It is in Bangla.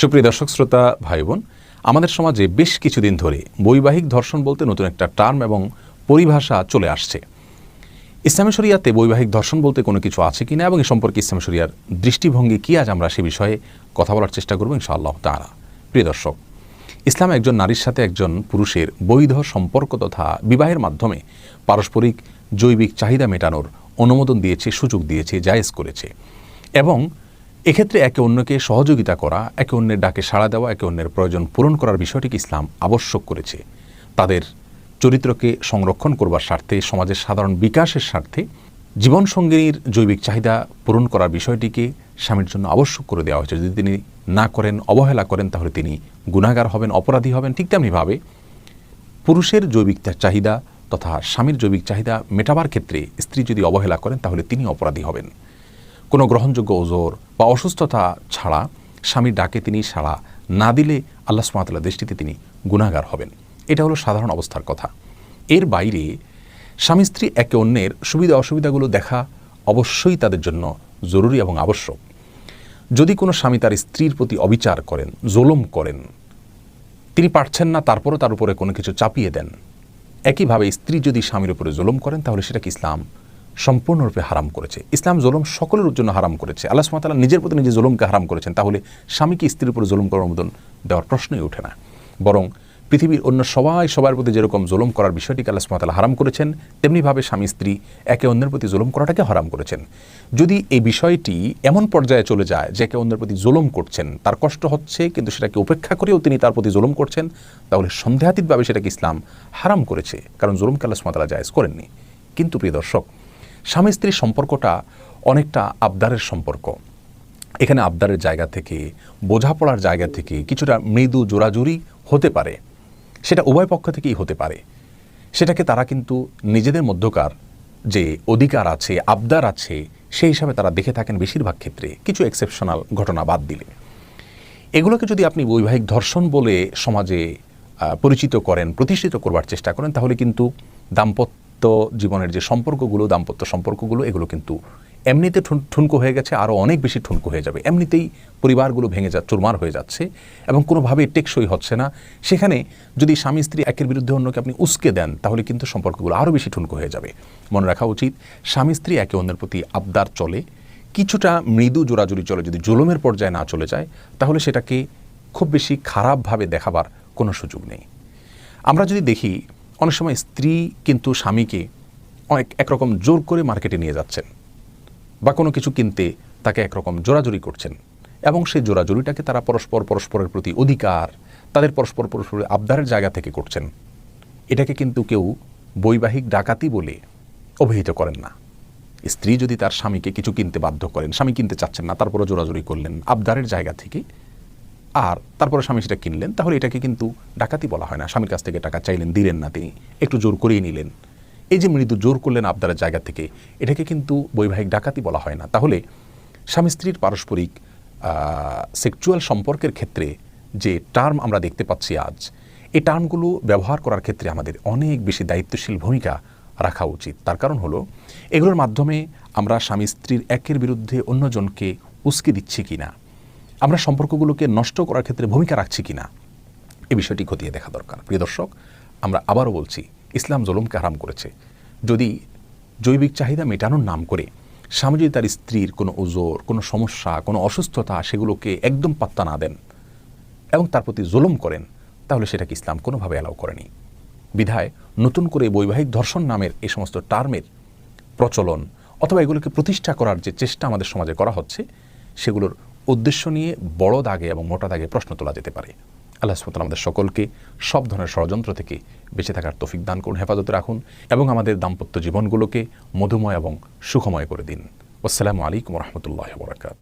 সুপ্রিয় দর্শক, শ্রোতা ভাই বোন আমাদের সমাজে বেশ কিছুদিন ধরে বৈবাহিক ধর্ষণ বলতে নতুন একটা টার্ম এবং পরিভাষা চলে আসছে। ইসলামী শরিয়াতে বৈবাহিক ধর্ষণ বলতে কোনো কিছু আছে কিনা এবং এ সম্পর্কে ইসলামী শরিয়ার দৃষ্টিভঙ্গি কী আজ আমরা সে বিষয়ে কথা বলার চেষ্টা করব ইনশাআল্লাহ তারা প্রিয় দর্শক, ইসলাম একজন নারীর সাথে একজন পুরুষের বৈধ সম্পর্ক তথা বিবাহের মাধ্যমে পারস্পরিক জৈবিক চাহিদা মেটানোর অনুমোদন দিয়েছে, সুযোগ দিয়েছে, জায়েজ করেছে এবং এক্ষেত্রে একে অন্যকে সহযোগিতা করা, একে অন্যের ডাকে সাড়া দেওয়া, একে অন্যের প্রয়োজন পূরণ করার বিষয়টিকে ইসলাম আবশ্যক করেছে। তাদের চরিত্রকে সংরক্ষণ করবার স্বার্থে, সমাজের সাধারণ বিকাশের স্বার্থে জীবনসঙ্গিনীর জৈবিক চাহিদা পূরণ করার বিষয়টিকে স্বামীর জন্য আবশ্যক করে দেওয়া হয়েছে। যদি তিনি না করেন, অবহেলা করেন, তাহলে তিনি গুণাগার হবেন, অপরাধী হবেন, ঠিক তেমনিভাবে পুরুষের জৈবিক চাহিদা তথা স্বামীর জৈবিক চাহিদা মেটাবার ক্ষেত্রে স্ত্রী যদি অবহেলা করেন, তাহলে তিনি অপরাধী হবেন। কোনো গ্রহণযোগ্য ওজোর বা অসুস্থতা ছাড়া স্বামীর ডাকে তিনি সাড়া না দিলে আল্লাহ সুমাতাল্লাহ দৃষ্টিতে তিনি গুণাগার হবেন। এটা হলো সাধারণ অবস্থার কথা। এর বাইরে স্বামী স্ত্রী একে অন্যের সুবিধা অসুবিধাগুলো দেখা অবশ্যই তাদের জন্য জরুরি এবং আবশ্যক। যদি কোনো স্বামী তার স্ত্রীর প্রতি অবিচার করেন, জোলম করেন, তিনি পারছেন না, তারপরও তার উপরে কোনো কিছু চাপিয়ে দেন, একইভাবে স্ত্রী যদি স্বামীর উপরে জুলুম করেন, তাহলে সেটা কি ইসলাম? সম্পূর্ণরূপে হারাম করেছে। ইসলাম জুলুম সকলের জন্য হারাম করেছে। আল্লাহ সুমাতাল্লাহ নিজের প্রতি নিজে জুলুমকে হারাম করেছেন। তাহলে স্বামীকে স্ত্রীর উপরে জুলুম করার মতন দেওয়ার প্রশ্নই ওঠে না। বরং পৃথিবীর অন্য সবাই সবার প্রতি যেরকম জুলুম করার বিষয়টিকে আল্লাহ সুমাতাল্লাহ হারাম করেছেন, তেমনিভাবে স্বামী স্ত্রী একে অন্যের প্রতি জুলুম করাটাকে হারাম করেছেন। যদি এই বিষয়টি এমন পর্যায়ে চলে যায় যে একে অন্যের প্রতি জুলুম করছেন, তার কষ্ট হচ্ছে কিন্তু সেটাকে উপেক্ষা করেও তিনি তার প্রতি জুলুম করছেন, তাহলে সন্দেহাতীতভাবে সেটাকে ইসলাম হারাম করেছে। কারণ জুলুমকে আল্লাহ সুমাতাল্লাহ জায়েজ করেননি। কিন্তু প্রিয় দর্শক স্বামী স্ত্রীর সম্পর্কটা অনেকটা আবদারের সম্পর্ক। এখানে আবদারের জায়গা থেকে, বোঝাপড়ার জায়গা থেকে কিছুটা মৃদু জোরাজুরি হতে পারে। সেটা উভয় পক্ষ থেকেই হতে পারে। সেটাকে তারা কিন্তু নিজেদের মধ্যকার যে অধিকার আছে, আবদার আছে, সেই হিসাবে তারা দেখে থাকেন বেশিরভাগ ক্ষেত্রে। কিছু এক্সেপশনাল ঘটনা বাদ দিলে। এগুলোকে যদি আপনি বৈবাহিক ধর্ষণ বলে সমাজে পরিচিত করেন, প্রতিষ্ঠিত করবার চেষ্টা করেন, তাহলে কিন্তু দাম্পত্য জীবনের যে সম্পর্কগুলো, দাম্পত্য সম্পর্কগুলো, এগুলো কিন্তু এমনিতে ঠুন- ঠুনকো হয়ে গেছে আরও অনেক বেশি ঠুনকো হয়ে যাবে। এমনিতেই পরিবারগুলো ভেঙে যা, চুরমার হয়ে যাচ্ছে এবং কোনোভাবে টেকসই হচ্ছে না। সেখানে যদি স্বামী, স্ত্রী একের বিরুদ্ধে অন্যকে আপনি উস্কে দেন, তাহলে কিন্তু সম্পর্কগুলো আরও বেশি ঠুনকো হয়ে যাবে। মনে রাখা উচিত, স্বামী, স্ত্রী একে অন্যের প্রতি আবদার চলে। কিছুটা মৃদু জোরাজুরি চলে, যদি জুলুমের পর্যায়ে না চলে যায়, তাহলে সেটাকে খুব বেশি খারাপভাবে দেখাবার কোনো সুযোগ নেই। আমরা যদি দেখি অনেক সময় স্ত্রী কিন্তু স্বামীকে অনেক একরকম জোর করে মার্কেটে নিয়ে যাচ্ছেন বা কোনো কিছু কিনতে তাকে একরকম জোরাজুরি করছেন এবং সেই জোরাজুরিটাকে তারা পরস্পর পরস্পরের প্রতি অধিকার, তাদের পরস্পর পরস্পরের আবদারের জায়গা থেকে করছেন। এটাকে কিন্তু কেউ বৈবাহিক ডাকাতি বলে অভিহিত করেন না। স্ত্রী যদি তার স্বামীকে কিছু কিনতে বাধ্য করেন, স্বামী কিনতে চাচ্ছেন না তারপরে জোরাজুরি করলেন, আবদারের জায়গা থেকে আর তারপরে স্বামী সেটা কিনলেন, তাহলে এটাকে কিন্তু ডাকাতি বলা হয় না। স্বামীর কাছ থেকে টাকা চাইলেন, দিলেন না তিনি। একটু জোর করেই নিলেন। এই যে মৃদু জোর করলেন আবদারের জায়গা থেকে, এটাকে কিন্তু বৈবাহিক ডাকাতি বলা হয় না। তাহলে স্বামী স্ত্রীর পারস্পরিক সেক্সুয়াল সম্পর্কের ক্ষেত্রে যে টার্ম আমরা দেখতে পাচ্ছি আজ, এই টার্মগুলো ব্যবহার করার ক্ষেত্রে আমাদের অনেক বেশি দায়িত্বশীল ভূমিকা রাখা উচিত। তার কারণ হলো, এগুলোর মাধ্যমে আমরা স্বামী স্ত্রীর একের বিরুদ্ধে অন্যজনকে উস্কে দিচ্ছি কিনা। আমরা সম্পর্কগুলোকে নষ্ট করার ক্ষেত্রে ভূমিকা রাখছি কিনা? এ বিষয়টি খতিয়ে দেখা দরকার। প্রিয় দর্শক, আমরা আবারও বলছি, ইসলাম জলমকে হারাম করেছে। যদি জৈবিক চাহিদা মেটানোর নাম করে স্বামী যদি তার স্ত্রীর কোনো ওজোর, কোনো সমস্যা, কোনো অসুস্থতা, সেগুলোকে একদম পাত্তা না দেন এবং তার প্রতি জুলুম করেন, তাহলে সেটাকে ইসলাম কোনোভাবে অ্যালাউ করেনি। বিধায় নতুন করে বৈবাহিক ধর্ষণ নামের এই সমস্ত টার্মের প্রচলন অথবা এগুলোকে প্রতিষ্ঠা করার যে চেষ্টা আমাদের সমাজে করা হচ্ছে, সেগুলোর উদ্দেশ্য নিয়ে বড় দাগে এবং মোটা দাগে প্রশ্ন তোলা যেতে পারে। আল্লাহ সুতরাং আমাদের সকলকে সব ধরনের ষড়যন্ত্র থেকে বেঁচে থাকার তফিক দান করুন, হেফাজতে রাখুন এবং আমাদের দাম্পত্য জীবনগুলোকে মধুময় এবং সুখময় করে দিন। আসসালামু আলাইকুম রহমতুল্লাহ বরাকাত